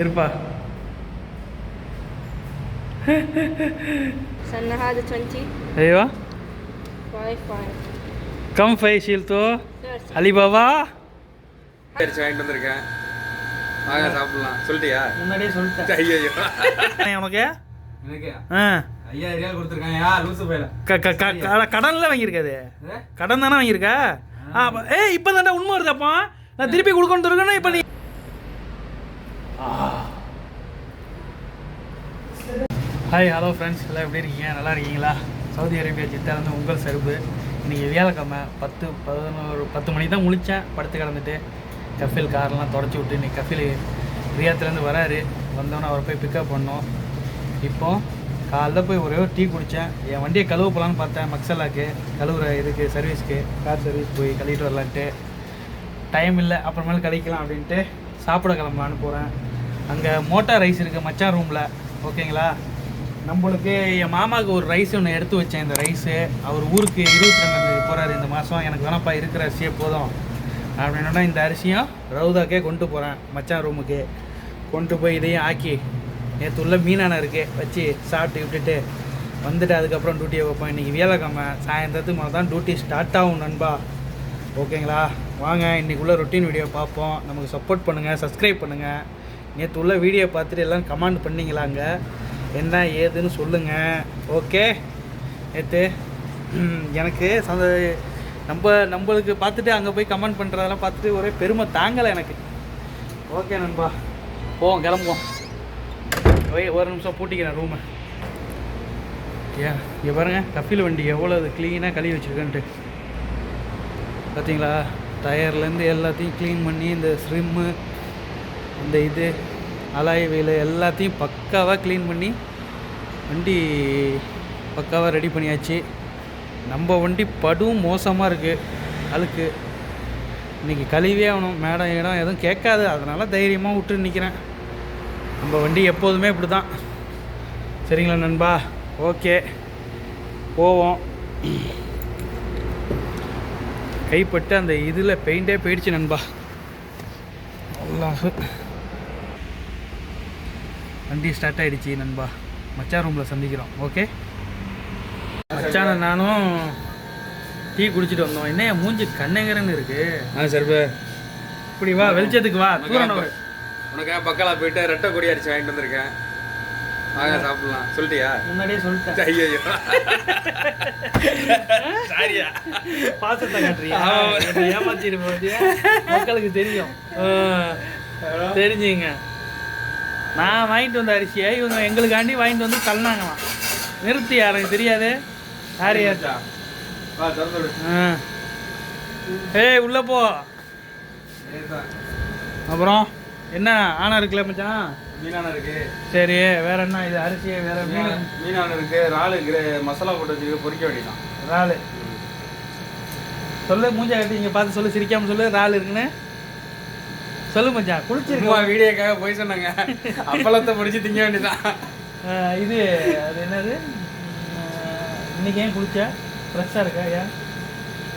இருப்பா. Sanna hade 20. ஐயோ. கம் ஃபை ஷீல்தோ Thirty. அலிபாபா. அரிசி வாங்கிட்டு வந்திருக்கேன். வாங்க சாப்பிடலாம். சொல்லிட்டியா? முன்னாடியே சொல்லிட்டேன். ஐயோ உனக்கு? எனக்கு? ஆ. ஐயாயிரம் ரூபாய் கொடுத்துருக்காங்க யா லூசு பையில. க க க கட- கடன்ல வாங்கியிருக்காது கடன் தானே வாங்கியிருக்க? ஆ. ஏய் இப்போ தானே உண்மை வருதாப்பா நான் திருப்பி கொடுக்கணும் இருக்கணும் இப்போ நீ ஹாய் ஹலோ ஃப்ரெண்ட்ஸ் எல்லாம் எப்படி இருக்கீங்க? நல்லா இருக்கீங்களா? சவுதி அரேபியா ஜித்தாலேருந்து உங்கள் செருப்பு. இன்றைக்கி வியாழக்கிழமை பத்து பதினோரு பத்து மணிக்கு தான் முழிச்சேன். படுத்து கிடந்துட்டு கஃபில் கார்லாம் தொடச்சி விட்டு இன்றைக்கி கஃபில் ரியாத்துலேருந்து வராரு. வந்தோன்னே அவரை போய் பிக்கப் பண்ணோம். இப்போ காலைல போய் ஒரே ஒரு டீ குடித்தேன் என் வண்டியை கழுவ போகலான்னு பார்த்தேன். மக்சலாக்கு கழுவுற இதுக்கு சர்வீஸ்க்கு கார் சர்வீஸ் போய் கழுவிட்டு வரலான்ட்டு. டைம் இல்லை அப்புறமேல கழிக்கலாம் அப்படின்ட்டு சாப்பிட கிளம்பலான்னு போகிறேன் அங்கே மோட்டார் ரைஸ் இருக்குது மச்சான் ரூமில் ஓகேங்களா? நம்மளுக்கு என் மாமாவுக்கு ஒரு ரைஸ் ஒன்று எடுத்து வச்சேன் இந்த ரைஸு. அவர் ஊருக்கு இருபத்தி ரெண்டாந்தேதி போகிறாரு இந்த மாதம் எனக்கு வேணாப்பா இருக்கிற அரிசியே போதும். அப்படின்னா இந்த அரிசியும் ரவுதாக்கே கொண்டு போகிறேன் மச்சான் ரூமுக்கு கொண்டு போய் இதையும் ஆக்கி நேற்று உள்ள மீனான இருக்குது வச்சு சாப்பிட்டு விட்டுட்டு வந்துட்டு அதுக்கப்புறம் டியூட்டியை வைப்போம். இன்றைக்கி வியாழக்கிழமை சாயந்தரத்துக்கு மேலே தான் டியூட்டி ஸ்டார்ட் ஆகும் நண்பா. ஓகேங்களா? வாங்க இன்றைக்குள்ளே ரொட்டீன் வீடியோ பார்ப்போம். நமக்கு சப்போர்ட் பண்ணுங்கள் சப்ஸ்கிரைப் பண்ணுங்கள் நேற்று உள்ள வீடியோ பார்த்துட்டு எல்லாம் கமெண்ட் பண்ணீங்களாங்க? என்ன ஏதுன்னு சொல்லுங்கள் ஓகே நேற்று எனக்கு சந்த நம்ம நம்மளுக்கு பார்த்துட்டு அங்கே போய் கமெண்ட் பண்ணுறதெல்லாம் பார்த்துட்டு ஒரே பெருமை தாங்கலை எனக்கு. ஓகே நண்பா. போவோம் கிளம்புவோம். போய் ஒரு நிமிஷம் பூட்டிக்கிறேன் ரூமை ஏன் இங்கே பாருங்கள் கஃபில் வண்டி எவ்வளோ அது க்ளீனாக கழுவி வச்சுருக்கேன்ட்டு. பார்த்தீங்களா டயர்லேருந்து எல்லாத்தையும் க்ளீன் பண்ணி இந்த ஸ்ரிம்மு இந்த இது அலாய் வீல் எல்லாத்தையும் பக்காவாக க்ளீன் பண்ணி வண்டி பக்காவாக ரெடி பண்ணியாச்சு. நம்ம வண்டி படும் மோசமாக இருக்குது அழுக்கு. இன்றைக்கி கழுவியே ஆகணும் மேடம் இடம் எதுவும் கேட்காது அதனால் தைரியமாக விட்டு நிற்கிறேன் நம்ம வண்டி எப்போதுமே இப்படி தான் சரிங்களா நண்பா? ஓகே. போவோம். கைப்பட்டு அந்த இதில் பெயிண்டே போயிடுச்சு நண்பா. அல்லாஹ் வண்டி ஸ்டார்ட் ஆயிடுச்சு நண்பா. மச்சான் ரூமில் சந்திக்கிறோம் ஓகே மச்சான நானும் டீ குடிச்சிட்டு வந்தோம். என்ன என் மூஞ்சி கண்ணங்கரன்னு இருக்கு. ஆ சரி இப்படி வா வெளிச்சத்துக்கு வா தூரம். உனக்காக பக்கலா போயிட்டு ரெட்டை கொடி அரிசி வாங்கிட்டு வந்திருக்கேன்? வாங்க சாப்பிடலாம். சொல்லிட்டியா? முன்னாடியே சொல்லிட்டேன். ஐயோ சாரியா. பாசத்தை காட்டுறியா? என்னை ஏமாத்திட்டு? மக்களுக்கு தெரியும். தெரிஞ்சுங்க. நான் வாங்கிட்டு வந்த அரிசியை இவங்க எங்களுக்காண்டி வாங்கிட்டு வந்து தள்ளினாங்களாம். நிறுத்தி யாருக்கு தெரியாது. யார் யார்? வா திறந்து விடு ஆ. ஏய் உள்ள போ. அப்புறம் என்ன ஆனா இருக்குல்ல மச்சான்? மீனான இருக்கு. சரி வேற என்ன இது அரிசி வேற மீன் மீன் மீனான இருக்கு. இறால் மசாலா போட்டு வச்சுருக்கு பொரிக்க வேண்டியதான் இறால். சொல்லு மூஞ்சா கட்டி இங்க பார்த்து சொல்லு சிரிக்காம சொல்லு இறால் இருக்குன்னு. சொல்லு மச்சான் குளிச்சிருக்கோம் வீடியோக்காக போய் சொன்னாங்க. அப்பளத்தை பொரிச்சு திங்க வேண்டியதான் இது அது என்னது? இன்னைக்கு ஏன் குளிச்ச? ஃப்ரெஷ்ஷாக இருக்கா ஏன்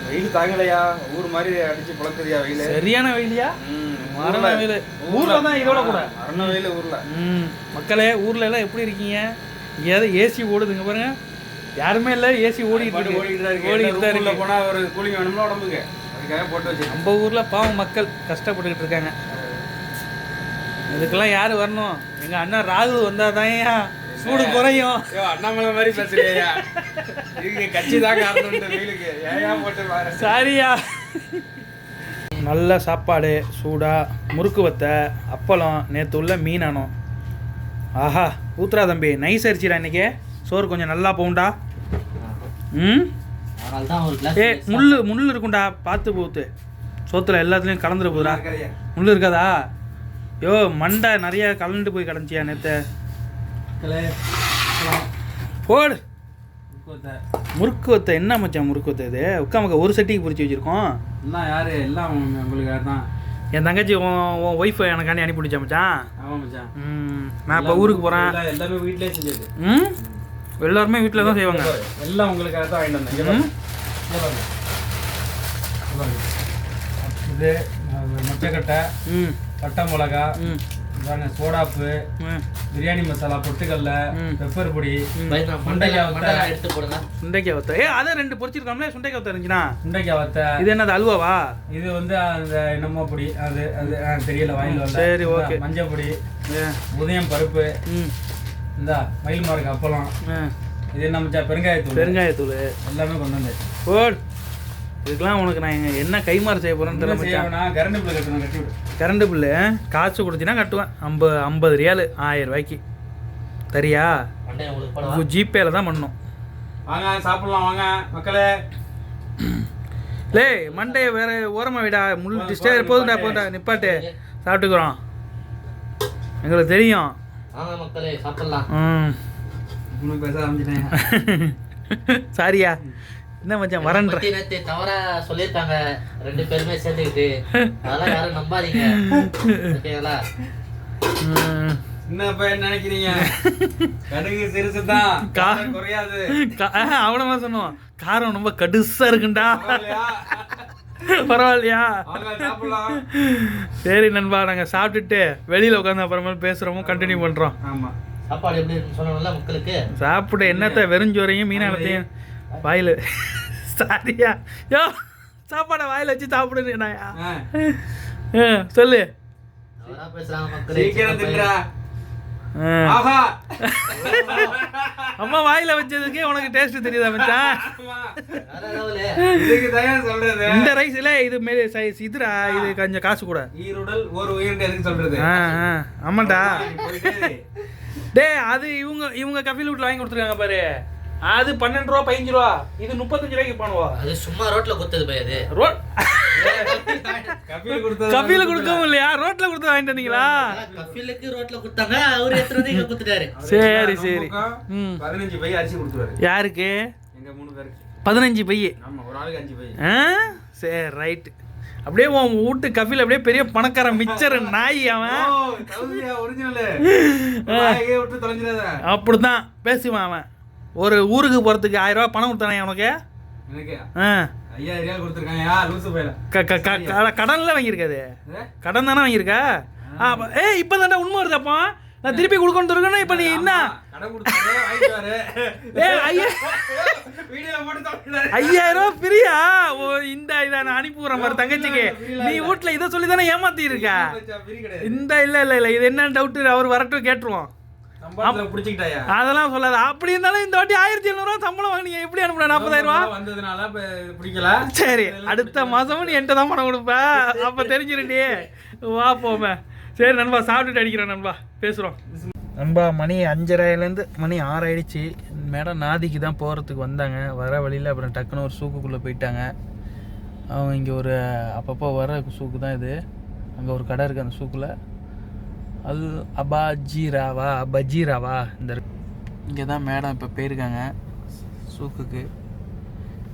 வெயில் தாங்கலையா? ஊர் மாதிரி அடிச்சு பழக்குதியா வெயில்? சரியான வெயிலியா? மரண வெயில். ஊர்ல. தான் இதோட கூட. மரண வெயில் ஊர்ல. ம் மக்களே ஊர்ல எல்லாம் எப்படி இருக்கீங்க? எதை ஏசி ஓடுதுங்க பாருங்க. யாருமே இல்லை ஏசி ஓடிட்டு பாட்டு இருக்கு. ஓடிட்டு தான் இருக்கு. ஓடிட்டு தான் ரூம்ல இருக்கு. போனா ஒரு கூலிங் வேணும்ல உடம்புக்கு. அதுக்காக போட்டு வச்சு நம்ம ஊர்ல பாவம் மக்கள் கஷ்டப்பட்டுக்கிட்டு இருக்காங்க. இதுக்கெல்லாம் யாரு வரணும்? எங்க அண்ணன் ராகுல் வந்தாதான் சூடு குறையும். அண்ணாமலை மாதிரி பேசுறியா இதுக்கு கட்சி தான் காரணம் இந்த வெயிலுக்கு ஏயா போட்டு சாரியா. நல்ல சாப்பாடு சூடாக முறுக்கு வத்தை அப்பளம் நேற்று உள்ள மீனானோம் ஆஹா ஊத்துறா தம்பி நைஸ் அரிச்சிடா இன்னைக்கு. சோறு கொஞ்சம் நல்லா போகும்டா. ம்? ஏ முள் முள் இருக்கும்டா பார்த்து போகுது சோத்துல எல்லாத்துலேயும் கலந்துட போகுதுடா. முள் இருக்காதா? யோ மண்டை நிறைய கலந்துட்டு போய் கிடந்தியா நேற்று போடு. முறுக்கு வத்தை என்ன மச்சான் முறுக்கு வத்தை இது உட்காமக்க ஒரு சட்டிக்கு பிடிச்சி வச்சிருக்கோம். எல்லாம் யாரு? எல்லாம் உங்களுக்கு தான் என் தங்கச்சி உன் உன் ஒய்ஃப் எனக்காண்டி அனுப்பி விடுச்சா மச்சான்? ஆமா மச்சான். ம், நான் இப்போ ஊருக்கு போகிறேன் எல்லாம் வீட்லயே செஞ்சது. ம்? எல்லாருமே வீட்டில் தான் செய்வாங்க. எல்லாம் உங்களுக்காக தான் வாங்கிட்டு வந்தேன். இது மொச்சக்கட்டை. ம். பட்டை மிளகா சோடாப்பு பிரியாணி மசாலா பொட்டுக்கல்ல. பெப்பர் பொடி சுண்டைக்காய் வத்த. எடுத்து போடுங்க. சுண்டைக்காய் வத்த ஏ அதை ரெண்டு பொரிச்சிருக்கோம்ல சுண்டைக்காய் வத்த இருந்துச்சுன்னா? சுண்டைக்காய் வத்த இது என்னது அல்வாவா? இது வந்து அந்த என்னமோ பொடி அது அது ஆ, தெரியல வாயில் வரல சரி, okay. மஞ்சள் பொடி உதயம் பருப்பு ம். இந்த மயில் மார்க் அப்பளம். இது என்ன மச்சா பெருங்காயத்தூள். பெருங்காயத்தூள். எல்லாமே கொண்டு வந்து ஓட் இதுக்கெல்லாம் உனக்கு நான் என்ன கைமாறு செய்ய போறேன்னு தெரியல கரண்ட் பில் கட்டணும் கட்டி கரண்ட் பில்லு காசு கொடுத்தினா கட்டுவேன். ஐம்பது ஐம்பது ரியாலு ஆயிரம் ரூபாய்க்கு. போடவா? ஜிபேல தான் பண்ணணும். வாங்க சாப்பிடலாம் வாங்க மக்களே. லே மண்டையை வேற ஓரமா விடா. முள் டிஸ்டர்ப் போதும்டா போதும்டா நிப்பாட்டு. சாப்பிட்டுக்குறோம். எங்களுக்கு தெரியும். மக்களே சாப்பிடலாம். ம். இன்னும் பேச ஆரம்பிச்சிட்டேன் சாரியா? என்ன மச்சான் வரன்ற. நேத்து தவறா சொல்லியிருக்காங்க. ரெண்டு பேருமே சேர்ந்துக்கிட்டு அதெல்லாம் யாரும் நம்பாதீங்க. ஓகேங்களா. என்ன நினைக்கிறீங்க? கடுகு சிறுசு தான் குறையாது. அவ்வளவுதான் சொன்னோம். காரம் ரொம்ப கடுசா இருக்குண்டா. பரவாயில்லையா? சரி நண்பா நாங்க சாப்பிட்டுட்டு வெளியில உட்காந்து அப்புறமா பேசுறோமோ. கண்டினியூ பண்றோம். ஆமா. சாப்பாடு எப்படி இருக்குன்னு சொல்லணும்ல மக்களுக்கு? சாப்பிட என்னத்த வெறுஞ்சோரையும் மீனானத்தையும் வாயில. சாரியா. யோ சாப்பாடை வாயில வச்சு ஆ, சொல்லு. தவறா பேசுறாங்க மக்களே. சீக்கிரம் தின்றா. ஆ. ஆஹா. அம்மா வாயில வச்சதுக்கே உனக்கு டேஸ்ட் தெரியுதா மச்சான்? இந்த ரைஸ்ல இது மேலே சைஸ் இதுடா இது கொஞ்சம் காசு கூட. ஈருடல் ஒரு உயிர் எதுக்கு சொல்றது? ஆ ஆ. ஆமாண்டா. போயிட்டே இரு. டேய் அது இவங்க இவங்க கஃபில் வீட்டில் வாங்கி கொடுத்துருக்காங்க பாரு. அது பன்னெண்டு ரூபா பதினஞ்சு ரூபா. இது முப்பத்தஞ்சு ரூபாய்க்கு பண்ணுவா அது சும்மா ரோட்ல குத்துது பை அது. ரோட் கபில் கொடுத்தது கபில கொடுக்கவும் இல்லையா? ரோட்ல கொடுத்து வாங்கிட்டு வந்தீங்களா? கஃபிலுக்கு ரோட்ல குத்தாங்க அவரு எத்தனை வந்து இங்க குத்துட்டாரு. சரி சரி. பதினஞ்சு பை அரிசி கொடுத்துருவாரு. யாருக்கு? எங்க மூணு பேருக்கு. பதினஞ்சு பைய. ஆமா ஒரு ஆளுக்கு அஞ்சு பை ஆ? சரி ரைட்டு அப்படியே உன் வீட்டு கஃபில் அப்படியே பெரிய பணக்கார மிச்சர் நாய் அவன். அப்படிதான் பேசுவான் அவன். ஒரு ஊருக்கு போகிறதுக்கு ஆயிரம் ரூபாய் பணம் கொடுத்தானே உனக்கு? ஆ. கடன்ல வாங்கியிருக்காது கடன் தானே வாங்கியிருக்க? ஏய் இப்போ தாண்டா உண்மை வருதாப்பா நான் திருப்பி கொடுக்கணும் இருக்கணும் இப்போ நீ என்ன? ஏ ஐயாயிரம் ரூபாய் ஃப்ரீயா? ஓ இந்த இதை நான் அனுப்பி விட்றேன் பாரு தங்கச்சிக்கு. நீ வீட்டில் இதை சொல்லி தானே ஏமாத்தி இருக்க இந்த இல்லை இல்லை இல்லை இது என்ன டவுட்டு அவர் வரட்டும் கேட்டுருவோம். அதெல்லாம் சொல்லாத. அப்படி இருந்தாலும் இந்த வாட்டி ஆயிரத்தி எழுநூறுவா சம்பளம் வாங்கினீங்க. எப்படி அனுப்புன நாற்பதாயிரம் ரூபா? வந்ததுனால பிடிக்கல. சரி அடுத்த மாசமும் நீ என்கிட்ட தான் பணம் கொடுப்ப. அப்ப தெரிஞ்சிருண்டி. வா போமே. சரி நண்பா சாப்பிட்டுட்டு அடிக்கிறேன் நண்பா. பேசுகிறோம் நண்பா மணி அஞ்சரைலேருந்து மணி ஆறு ஆயிடுச்சு மேடம் நாதிக்கு தான் போகிறதுக்கு வந்தாங்க. வர வழியில் அப்புறம் டக்குன்னு ஒரு சூக்குக்குள்ளே போயிட்டாங்க. அவங்க இங்கே ஒரு அப்பப்போ வர சூக்கு தான் இது. அங்கே ஒரு கடை இருக்குது அந்த சூக்கில். அது அபாஜிராவா அபஜிராவா இந்த இங்கே தான் மேடம் இப்போ போயிருக்காங்க. சூக்குக்கு.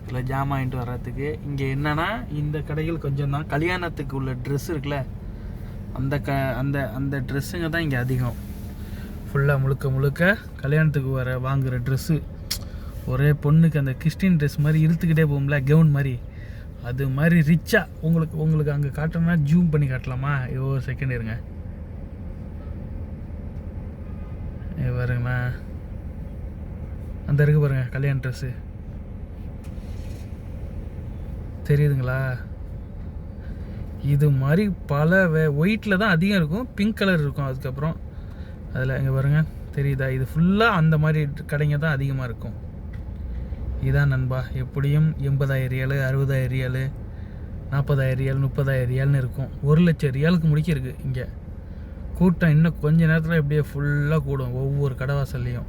இதில் ஜாமான் வாங்கிட்டு வர்றதுக்கு. இங்கே என்னென்னா இந்த கடைகள் கொஞ்சம் தான் கல்யாணத்துக்கு உள்ள ட்ரெஸ் இருக்குல்ல அந்த க அந்த அந்த ட்ரெஸ்ஸுங்க தான் இங்கே அதிகம். ஃபுல்லாக முழுக்க முழுக்க கல்யாணத்துக்கு வர வாங்குகிற ட்ரெஸ்ஸு ஒரே பொண்ணுக்கு அந்த கிறிஸ்டின் ட்ரெஸ் மாதிரி இழுத்துக்கிட்டே போகும்ல கவுன் மாதிரி. அது மாதிரி ரிச்சாக உங்களுக்கு உங்களுக்கு அங்கே காட்டணும்னா ஜூம் பண்ணி காட்டலாமா? ஒரு செகண்ட் இருங்க. இது பாருங்கண்ணா அந்த இருக்கு பாருங்க கல்யாண ட்ரெஸ்ஸு தெரியுதுங்களா? இது மாதிரி பல வே ஒயிட்டில் தான் அதிகம் இருக்கும் பிங்க் கலர் இருக்கும் அதுக்கப்புறம். அதில் இங்கே பாருங்க தெரியுதா? இது ஃபுல்லாக அந்த மாதிரி கடைங்க தான் அதிகமாக இருக்கும். இதான் நண்பா எப்படியும் எண்பதாயிரம் ரியாலு அறுபதாயிரம் ரியாலு நாற்பதாயிரம் ரியால் முப்பதாயிரம் ரியால்னு இருக்கும். ஒரு லட்சம் ரியாலுக்கு முடிக்கிருக்கு இங்கே. கூட்டம் இன்னும் கொஞ்ச நேரத்தில் இப்படியே ஃபுல்லாக கூடும் ஒவ்வொரு கடைவாசல்லையும்.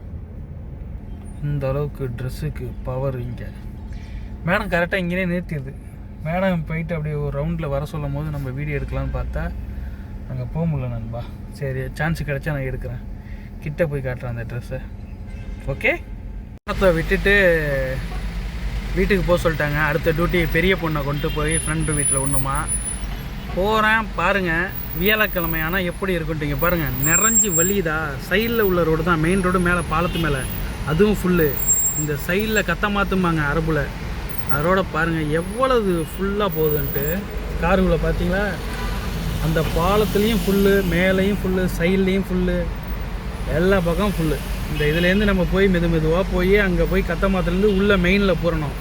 இந்த அளவுக்கு ட்ரெஸ்ஸுக்கு பவர் இங்கே. மேடம் கரெக்டாக இங்கேயே நிறுத்திடுது. மேடம் போயிட்டு அப்படியே ஒரு ரவுண்டில் வர சொல்லும் போது நம்ம வீடியோ எடுக்கலாம்னு பார்த்தா அங்கே போக முடியல நண்பா. சரி சான்ஸ் கிடச்சா நான் எடுக்கிறேன். கிட்ட போய் காட்டுறேன் அந்த ட்ரெஸ்ஸை ஓகே படத்தை விட்டுட்டு வீட்டுக்கு போக சொல்லிட்டாங்க. அடுத்த டியூட்டி பெரிய பொண்ணை கொண்டு போய் ஃப்ரெண்டு வீட்டில் ஒன்றுமா போகிறேன் பாருங்கள் வியாழக்கிழமை ஆனால் எப்படி இருக்குன்ட்டு பாருங்கள் நிறைஞ்சு வழிதா சைடில் உள்ள ரோடு தான். மெயின் ரோடு மேலே பாலத்து மேலே. அதுவும் ஃபுல்லு இந்த சைடில் கத்த மாற்றுமாங்க அரபுல. அதோட பாருங்கள் எவ்வளவு ஃபுல்லாக போகுதுன்ட்டு. காருக்குள்ளே பார்த்தீங்களா அந்த பாலத்துலேயும் ஃபுல்லு மேலேயும் ஃபுல்லு சைட்லேயும் ஃபுல்லு எல்லா பக்கம் ஃபுல்லு இந்த இதுலேருந்து நம்ம போய் மெது மெதுவாக போய் அங்கே போய் கத்தமாத்துலேருந்து உள்ளே மெயினில் போகிறணும்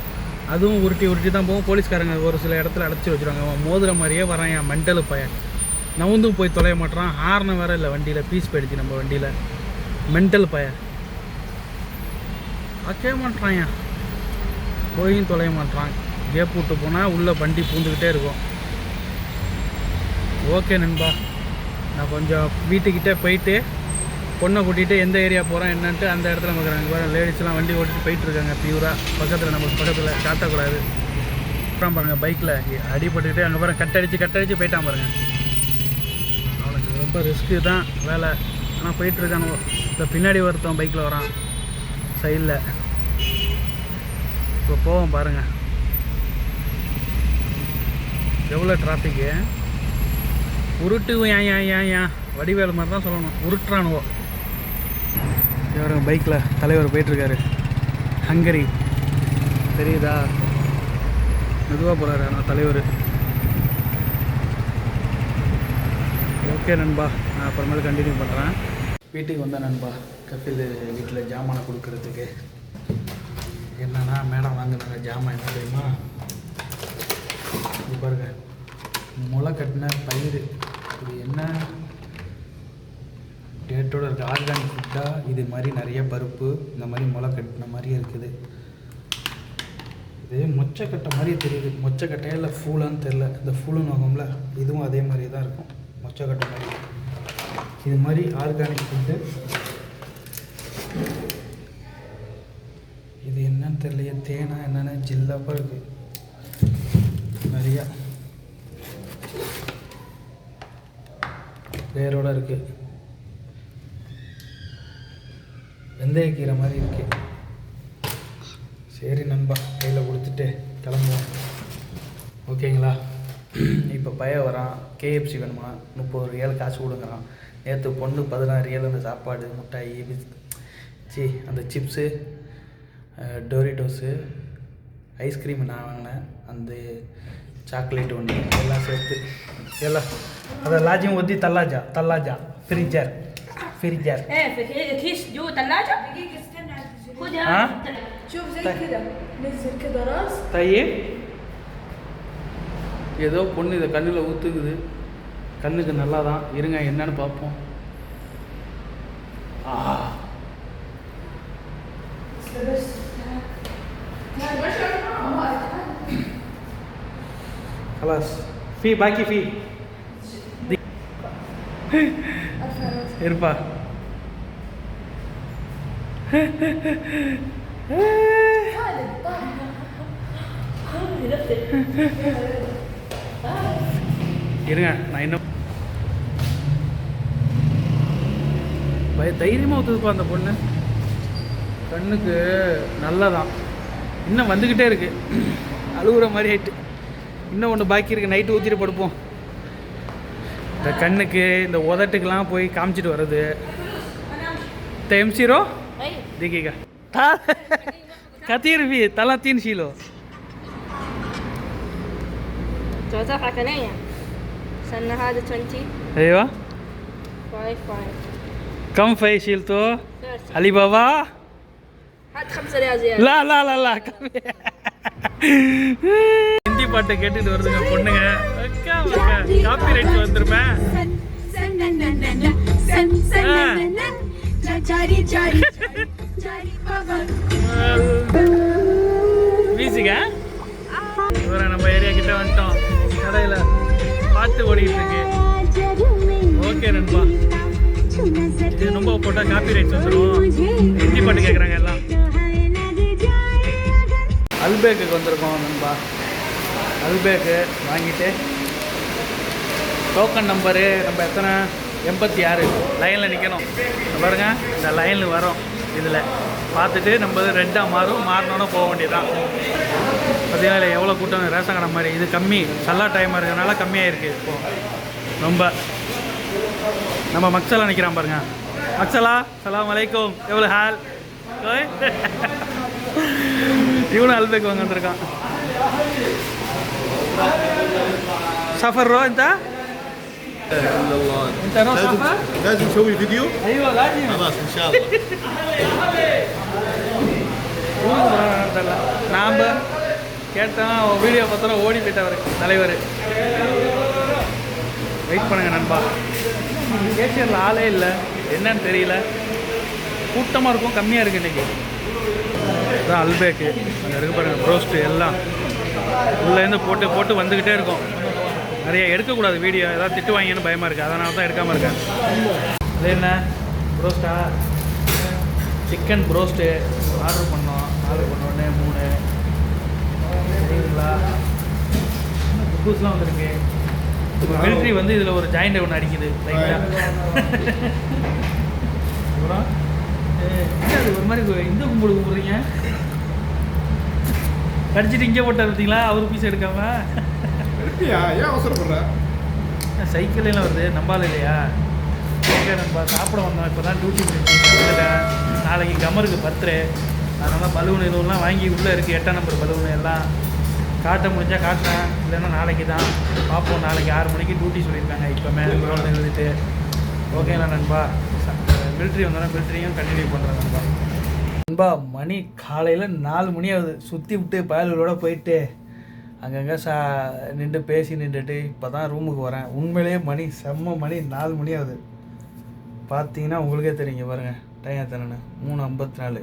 அதுவும் உருட்டி உருட்டி தான் போகும். போலீஸ்காரங்க ஒரு சில இடத்துல அடைச்சி வச்சுருவாங்க. அவன் மோதுகிற மாதிரியே வரான். என் மென்டலு பையன். நவுந்தும் போய் தொலைய மாட்டான். ஹார்ன வேற இல்லை வண்டியில். பீஸ் போயிடுச்சு நம்ம வண்டியில். மென்டல் பையன். அக்கே மாட்டான் போயும் தொலைய மாட்டான் கேப் விட்டு போனால் உள்ளே வண்டி பூந்துக்கிட்டே இருக்கும். ஓகே நண்பா. நான் கொஞ்சம் வீட்டுக்கிட்டே போயிட்டு பொண்ணை கூட்டிகிட்டு எந்த ஏரியா போகிறோம் என்னன்ட்டு அந்த இடத்துல பார்க்குறாங்க லேடிஸ்லாம் வண்டி ஓட்டிட்டு போயிட்டுருக்காங்க. பியூராக பக்கத்தில் நமக்கு பக்கத்தில் காட்டக்கூடாது. அப்புறம் பாருங்கள் பைக்கில் அடிபட்டுக்கிட்டு அங்கே அடித்து கட்டடிச்சு கட்டடிச்சு போயிட்டான் பாருங்க. அவனுக்கு ரொம்ப ரிஸ்க்கு தான் வேலை. ஆனால் போயிட்டுருக்கானு இப்போ பின்னாடி ஒருத்தன் பைக்கில் வரான். சைடில் இப்போ போவோம் பாருங்கள் எவ்வளோ டிராஃபிக்கு உருட்டு ஏன் ஏன் ஏன் ஏன் வடிவேலு மாதிரி தான் சொல்லணும். உருட்டுறானுவோ. இவருங்க பைக்கில் தலைவர் போயிட்டுருக்காரு. ஹங்கரி. தெரியுதா? மெதுவாக போகிறாரு ஆனால் தலைவர். ஓகே நண்பா நான் அப்புறமேல கண்டினியூ பண்ணுறேன் வீட்டுக்கு வந்தேன் நண்பா. கபில் வீட்டில் ஜாமானை கொடுக்கறதுக்கு. என்னன்னா மேடம் வாங்கினாங்க ஜாமான் என்ன தெரியுமா? இது பாருங்க. முளை கட்டின பயிர் இது என்ன? டேட்டோட இருக்குது ஆர்கானிக் ஃபுட்டாக இது மாதிரி நிறைய பருப்பு இந்த மாதிரி முளை கட்டின மாதிரியே இருக்குது. இது மொச்சக்கட்டை மாதிரி தெரியுது. மொச்சக்கட்டையா இல்லை ஃபூலான்னு தெரில இந்த ஃபூலுன்னு வாங்கும்ல இதுவும் அதே மாதிரி தான் இருக்கும். மொச்சக்கட்டை மாதிரி. இது மாதிரி ஆர்கானிக் ஃபுட்டு இது என்னன்னு தெரியலையே. தேனா என்னென்னு ஜில்லாப்பாக இருக்குது நிறையா. வேரோட இருக்குது வெந்தயக்கீரை மாதிரி இருக்கு. சரி நண்பா கையில் கொடுத்துட்டு கிளம்புவோம். ஓகேங்களா? இப்போ பய வரான். கேஎஃப்சி வேணுமா? முப்பது ரியால் காசு கொடுக்குறான் நேற்று பொண்ணு பதினாறு ரியால் அந்த சாப்பாடு முட்டாய் சி அந்த சிப்ஸு டோரிட்டோஸு ஐஸ்கிரீம் நான் வாங்கினேன். அந்த சாக்லேட் ஒன்று எல்லாம் சேர்த்து. எல்லாம் அதை லாஜியம் ஊற்றி தல்லாஜா தல்லாஜா ஃப்ரிஜர் ஃப்ரிஜர் ايه في كي- كيس جوه ثلاجة خد يا ها؟ شوف زي طيب. كذا نزل كذا راس தையே ஏதோ பொண்ணு இதை கண்ணில் ஊற்றுக்குது கண்ணுக்கு நல்லா தான் இருங்க என்னன்னு பார்ப்போம் ஆ خلاص في باقي في دي. இருப்பா. இருங்க நான் இன்னும் பய தைரியமாக ஒத்துக்குப்பா அந்த பொண்ணு. கண்ணுக்கு நல்லதான். இன்னும் வந்துக்கிட்டே இருக்கு. அழுகுற மாதிரி ஆயிட்டு. இன்னும் ஒன்று பாக்கி இருக்கு. நைட்டு ஊற்றிட்டு படுப்போம். இந்த கண்ணுக்கு இந்த உதட்டுக்கெல்லாம் போய் காமிச்சிட்டு வர்றது இந்த எம்சிரோ தீகிகா தா கத்திருவி தலா தீன் ஷீலோ توزع ثنية صرنا هذا 20 ايوه 5 லா லா في ஹிந்தி பாட்டை கேட்டுட்டு வருதுங்க பொண்ணுங்க காப்பி ரைட் வந்துருமே வீசுங்க இவரை நம்ம ஏரியா கிட்ட வந்துட்டோம். கடையில பார்த்து ஓடிட்டு ஓகே நண்பா. இது ரொம்ப போட்டால் காப்பி ரைட்ஸ் வந்துடும் ஹிந்தி கேட்குறாங்க எல்லாம். அல்பேக்கு வந்திருக்கோம் நண்பா. அல்பேக்கு வாங்கிட்டு டோக்கன் நம்பரு நம்ம எத்தனை? எண்பத்தி ஆறு. லைனில் நிற்கணும் பாருங்கள் இந்த லைனில் வரும். இதில் பார்த்துட்டு நம்ம ரெண்டாக மாறும் மாறினோன்னு போக வேண்டியதுதான். பார்த்தீங்கன்னா எவ்வளோ கூட்டம்? ரேஷன் கடை மாதிரி. இது கம்மி. சல்லா டைமாக இருக்கிறதுனால கம்மியாக இருக்குது இப்போ. ரொம்ப. நம்ம மக்சலா நிற்கிறான் பாருங்க. மக்சலா சலாம் வலைக்கும் எவ்வளோ ஹால் ஓய். இவனும் அல்பேக் வாங்க வந்திருக்கான் சஃபர் ரோ இந்த? الا الله انت ناس لازم صفا؟ لازم نسوي فيديو ايوه لازم خلاص ان شاء الله நாம் கேட்டோம் வீடியோ பார்த்தோம் ஓடி போயிட்டவர் தலைவர் வெயிட் பண்ணுங்க நண்பா கேஷியரில் ஆளே இல்லை என்னன்னு தெரியல கூட்டமாக இருக்கும் கம்மியாக இருக்குது இன்னைக்கு இதான் அல்பேக்கு அங்கே இருக்கு பாருங்க ப்ரோஸ்ட்டு எல்லாம் உள்ளேருந்து போட்டு போட்டு வந்துக்கிட்டே இருக்கும் நிறைய எடுக்கக்கூடாது வீடியோ. ஏதாவது திட்டு வாங்கின்னு பயமாக இருக்குது அதனால தான் எடுக்காமல் இருக்கேன். அது என்ன? ப்ரோஸ்டா? சிக்கன் ப்ரோஸ்ட்டு ஆர்டர் பண்ணோம். ஆர்டர் பண்ணோடனே மூணு. சரிங்களா? குக்கூஸ்லாம் வந்திருக்கு. மிலிட்ரி வந்து இதில் ஒரு ஜாயிண்ட் ஒன்று அடிக்குது. லைட்டாக அப்புறம்? அது? ஒரு மாதிரி இந்த கும்பிடு கும்பிட்றீங்க? கடிச்சிட்டு இங்கே போட்டு இருந்தீங்களா அவர் பீஸ் எடுக்காமல் இருப்பியா? ஏன் அவசரப்படுற? சைக்கிள் எல்லாம் வருது? நம்பால இல்லையா? நம்ம சாப்பிட வந்தோம். இப்போ தான் டியூட்டி வந்துட்டேன் நாளைக்கு கமருக்கு பர்த்டே. அதனால் பலூன் இதுவெல்லாம் வாங்கி உள்ளே இருக்குது எட்டாம் நம்பர் பலூன் எல்லாம். காட்ட முடிஞ்சால் காட்டுறேன். இல்லைன்னா நாளைக்கு தான். பார்ப்போம் நாளைக்கு ஆறு மணிக்கு டியூட்டி சொல்லியிருக்காங்க. இப்போமே க்ரௌண்ட் எழுதிட்டு. ஓகேங்களா நண்பா. மிலிட்ரி வந்தோன்னா மிலிட்ரியும் கண்டினியூ பண்ணுறேன் நண்பா. நண்பா மணி காலையில் நாலு மணி ஆகுது. சுற்றி விட்டு பயலூரோட போயிட்டு. அங்கங்கே சா நின்று பேசி நின்றுட்டு இப்போ தான் ரூமுக்கு வரேன். உண்மையிலேயே மணி செம்ம மணி நாலு மணி ஆகுது. பார்த்தீங்கன்னா உங்களுக்கே தெரியுங்க பாருங்கள் டைம் எத்தனை மூணு ஐம்பத்தி நாலு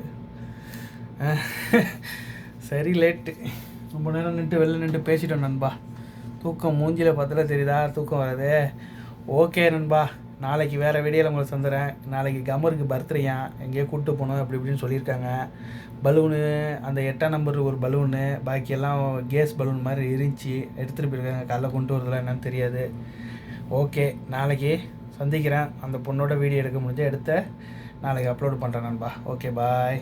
சரி லேட்டு ரொம்ப நேரம் நின்று வெளில நின்று பேசிட்டோம் நண்பா. தூக்கம் மூஞ்சியில் பார்த்தாலே தெரியுதா? தூக்கம் வராதே. ஓகே நண்பா. நாளைக்கு வேறு வீடியோவில் உங்களை சந்துறேன். நாளைக்கு கமருக்கு பர்த்டேயா எங்கேயோ கூப்பிட்டு போகணும் அப்படி இப்படின்னு சொல்லியிருக்காங்க. பலூனு அந்த எட்டாம் நம்பர் ஒரு பலூனு பாக்கியெல்லாம் கேஸ் பலூன் மாதிரி இருந்துச்சு எடுத்துகிட்டு போயிருக்காங்க. காலைல கொண்டு வரதுலாம் என்னன்னு தெரியாது. ஓகே நாளைக்கு சந்திக்கிறேன். அந்த பொண்ணோட வீடியோ எடுக்க முடிஞ்ச எடுத்த நாளைக்கு அப்லோடு பண்ணுறேன் நண்பா. Okay bye